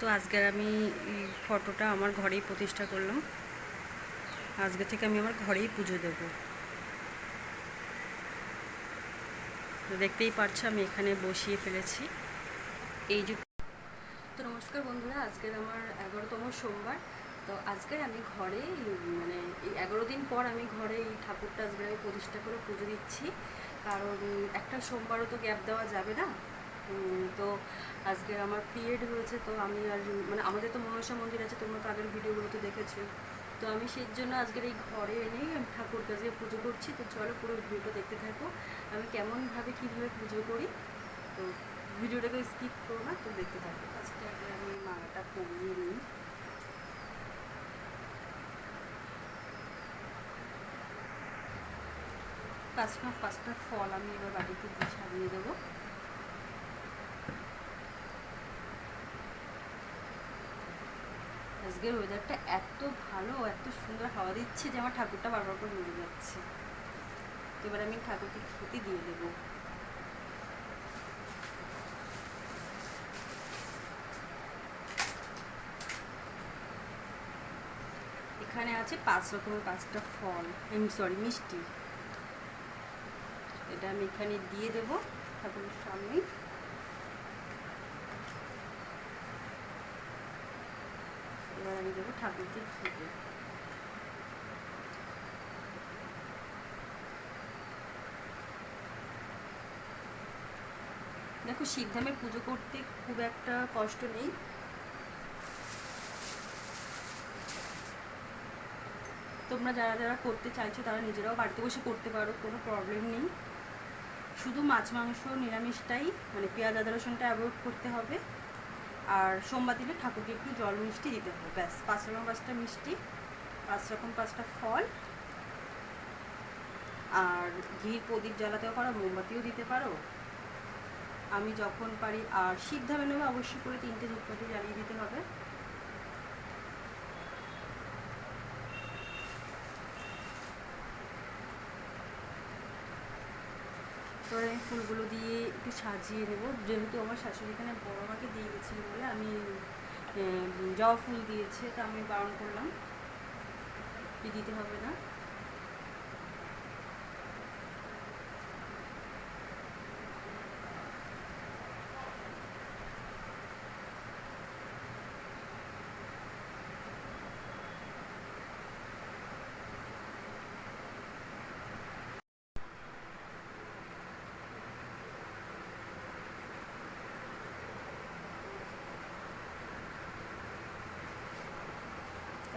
তো আজকের আমি ফটোটা আমার ঘরেই প্রতিষ্ঠা করলাম। আজকে থেকে আমি আমার ঘরেই পুজো দেব। তো দেখতেই পারছ, আমি এখানে বসিয়ে ফেলেছি। এই যে তো নমস্কার বন্ধুরা, আজকের আমার এগারোতম সোমবার। তো আজকের আমি ঘরে মানে এগারো দিন পর আমি ঘরে এই ঠাকুরটা আজকে আমি প্রতিষ্ঠা করে পুজো দিচ্ছি। কারণ একটা সোমবারও তো গ্যাপ দেওয়া যাবে না। তো আজকে আমার পিরিয়ড হয়েছে, তো আমি আর মানে আমাদের তো মনসা মন্দির আছে, তোমরা তো আগের ভিডিওগুলো তো দেখেছ। তো আমি সেই জন্য আজকের এই ঘরে এনেই আমি ঠাকুরকে আজকে পুজো করছি। তো চলো পুরো ভিডিওটা দেখতে থাকো। আমি কেমনভাবে, কীভাবে পুজো করি, তো ভিডিওটাকে স্কিপ করো না, তো দেখতে থাকো। আজকে আগে আমি মালাটা পরিয়ে নিই। পাঁচটা পাঁচটা ফল আমি এবার বাড়িতে দিয়ে সাজিয়ে দেবো। আজকের ওয়েদারটা এত ভালো, এত সুন্দর হাওয়া দিচ্ছে যে আমার ঠাকুরটা বারবার করে নড়ে যাচ্ছে। তো এবার আমি ঠাকুরকে খেতে দিয়ে দেবো। এখানে আছে পাঁচ রকমের পাঁচটা ফল সরি মিষ্টি। এটা আমি এখানে দিয়ে দেব ঠাকুরের সামনে। আমি দেবো ঠাকুরকে খেতে। দেখো, শিবধামে পুজো করতে খুব একটা কষ্ট নেই। তোমরা যারা যারা করতে চাইছো, তারা নিজেরাও বাড়িতে বসে করতে পারো, কোনো প্রবলেম নেই। শুধু মাছ, মাংস, নিরামিষটাই মানে পেঁয়াজ, আদা, রসুনটা অ্যাভয়েড করতে হবে। আর সোমবার দিলে ঠাকুরকে একটু জল মিষ্টি দিতে হবে। ব্যাস, পাঁচ রকম পাঁচটা মিষ্টি, পাঁচ রকম পাঁচটা ফল। আর ঘির প্রদীপ জ্বালাতেও পারো, মোমবাতিও দিতে পারো। আমি যখন পারি, আর শিব ধামে নেবে অবশ্যই করে তিনটে ধূপকাঠি জ্বালিয়ে দিতে হবে। এবার আমি ফুলগুলো দিয়ে একটু সাজিয়ে নেব। যেহেতু আমার শাশুড়ি এখানে বড় আমাকে দিয়ে গেছিল বলে আমি জবা ফুল দিয়েছে, তা আমি বারণ করলাম। দিতে হবে না।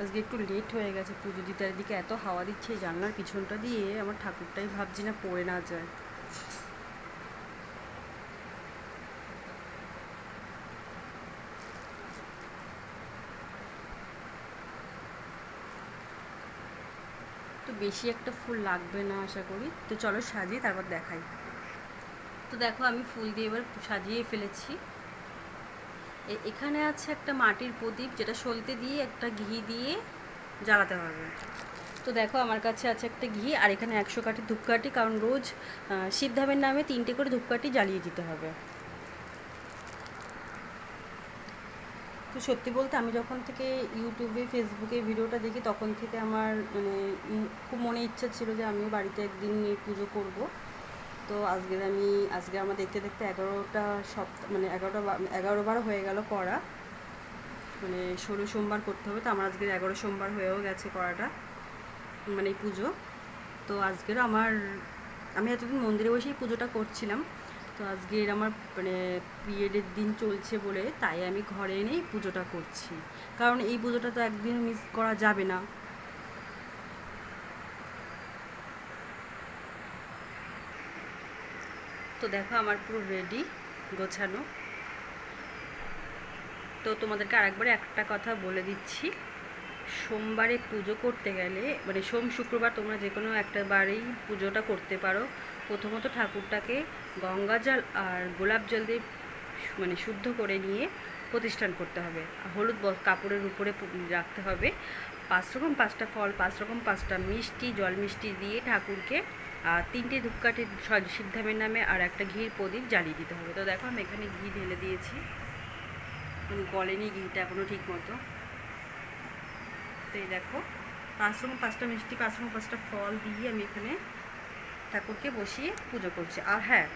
আজকে একটু লেট হয়ে গেছে, পুজো দিতে। এদিকে এত হাওয়া দিচ্ছে, জানলার পিছনটা দিয়ে আমার ঠাকুরটাই ভাবছি না পড়ে না যায়। তো বেশি একটা ফুল লাগবে না আশা করি। তো চলো সাজিয়ে তারপর দেখাই। তো দেখো আমি ফুল দিয়ে এবার সাজিয়ে ফেলেছি। এখানে আছে একটা মাটির প্রদীপ, যেটা সলতে দিয়ে একটা ঘি দিয়ে জ্বালাতে হবে। তো দেখো, আমার কাছে আছে একটা ঘি, আর এখানে একশো কাঠি ধূপকাঠি, কারণ রোজ শিবধামের নামে তিনটে করে ধূপকাঠি জ্বালিয়ে দিতে হবে। তো সত্যি বলতে, আমি যখন থেকে ইউটিউবে, ফেসবুকে ভিডিওটা দেখি, তখন থেকে আমার মানে খুব মনে ইচ্ছা ছিল যে আমিও বাড়িতে একদিন পুজো করব। তো আজকে আমি, আজকে আমার দেখতে দেখতে এগারোটা সপ্তাহ মানে এগারোটা এগারো বার হয়ে গেল করা। মানে ষোলো সোমবার করতে হবে, তো আমার আজকে এগারো সোমবার হয়েও গেছে করাটা মানে পুজো। তো আজকের আমার, আমি এতদিন মন্দিরে বসেই পুজোটা করছিলাম, তো আজকের আমার মানে পিরিয়ডের দিন চলছে বলে তাই আমি ঘরে এনেই পুজোটা করছি। কারণ এই পুজোটা তো একদিন মিস করা যাবে না। তো দেখো, আমার পুরো রেডি গোছানো। তো তোমাদেরকে আরেকবার একটা কথা বলে দিচ্ছি। সোমবারে পুজো করতে গেলে মানে সোম, শুক্রবার তোমরা যে কোনো একটা বারেই পুজোটা করতে পারো। প্রথমত ঠাকুরটাকে গঙ্গা জল আর গোলাপ জল দিয়ে মানে শুদ্ধ করে নিয়ে প্রতিষ্ঠান করতে হবে। হলুদ কাপড়ের উপরে রাখতে হবে। পাঁচ রকম পাঁচটা ফল, পাঁচ রকম পাঁচটা মিষ্টি, জল মিষ্টি দিয়ে ঠাকুরকে তিনটে ধূপকাঠি স- শিবধামের নামে আর একটা ঘির প্রদীপ জ্বালিয়ে দিতে হবে। তো দেখো, আমি এখানে ঘি ঢেলে দিয়েছি। গলেনি ঘিটা এখনও ঠিক মতো। তো এই দেখো পাঁচ রকম পাঁচটা মিষ্টি পাঁচ রকম পাঁচটা ফল দিয়ে আমি এখানে ঠাকুরকে বসিয়ে পুজো করছি। আর হ্যাঁ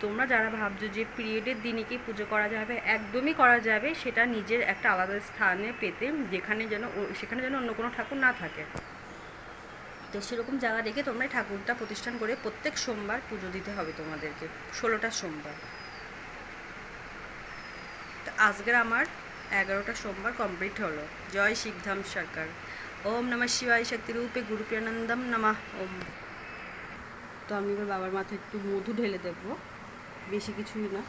তোমরা যারা ভাবছ যে পিরিয়ডের দিনে কি পুজো করা যাবে, একদমই করা যাবে, সেটা নিজের একটা আলাদা স্থানে পেতে, যেখানে যেন সেখানে যেন অন্য কোনো ঠাকুর না থাকে। তো সেরকম জায়গা রেখে তোমরা ঠাকুরটা প্রতিষ্ঠান করে প্রত্যেক সোমবার পুজো দিতে হবে তোমাদেরকে, ষোলোটা সোমবার। তো আজকের আমার এগারোটা সোমবার কমপ্লিট হলো। জয় শিবধাম সরকার। ওম নমঃ শিবায় শক্তি রূপে গুরু প্রিয়ানন্দম নমঃ। ওম। তো আমি এবার বাবার মাথায় একটু মধু ঢেলে দেবো। বেশি কিছুই না।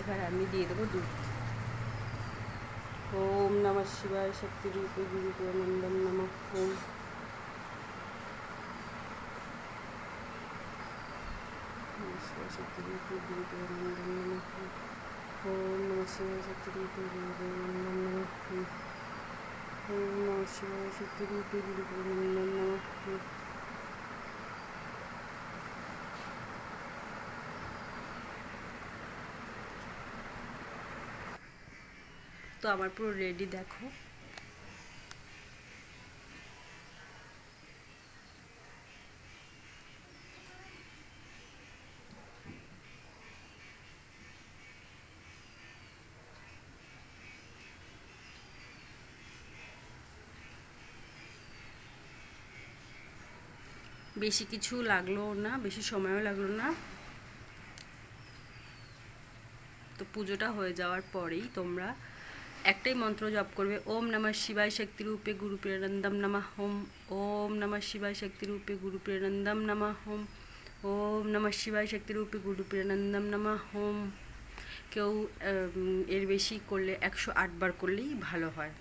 এবার আমি দিয়ে দেবো দুধ। ওম নমঃ শিবায় শক্তি রূপে গুরু প্রিয়ানন্দম নমঃ ওম। শক্তি রূপে গুরু প্রিয়ানন্দম নমঃ ওম। নমঃ শিবায় শক্তি রূপে গুরু প্রিয়ানন্দম নমঃ ওম। নমঃ শিবায় শক্তি রূপে গুরু প্রিয়ানন্দম নমঃ তো আমার পুরো রেডি দেখো। বেশি কিছু লাগল না, বেশি সময়ও লাগল না। তো পুজোটা হয়ে যাওয়ার পরেই তোমরা একটাই মন্ত্র জপ করবে, ওম নমঃ শিবায় শক্তি রূপে গুরু প্রেরন্দম নমঃ ওম ওম নমঃ শিবায় শক্তি রূপে গুরু প্রেরন্দম নমঃ ওম ওম নমঃ শিবায় শক্তি রূপে গুরু প্রেরন্দম নমঃ ওম কেউ এর বেশি করলে একশো আটবার করলেই ভালো হয়।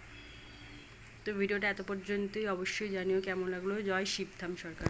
তো ভিডিওটা এত পর্যন্তই, অবশ্যই জানিও কেমন লাগল। জয় শিবধাম সরকার।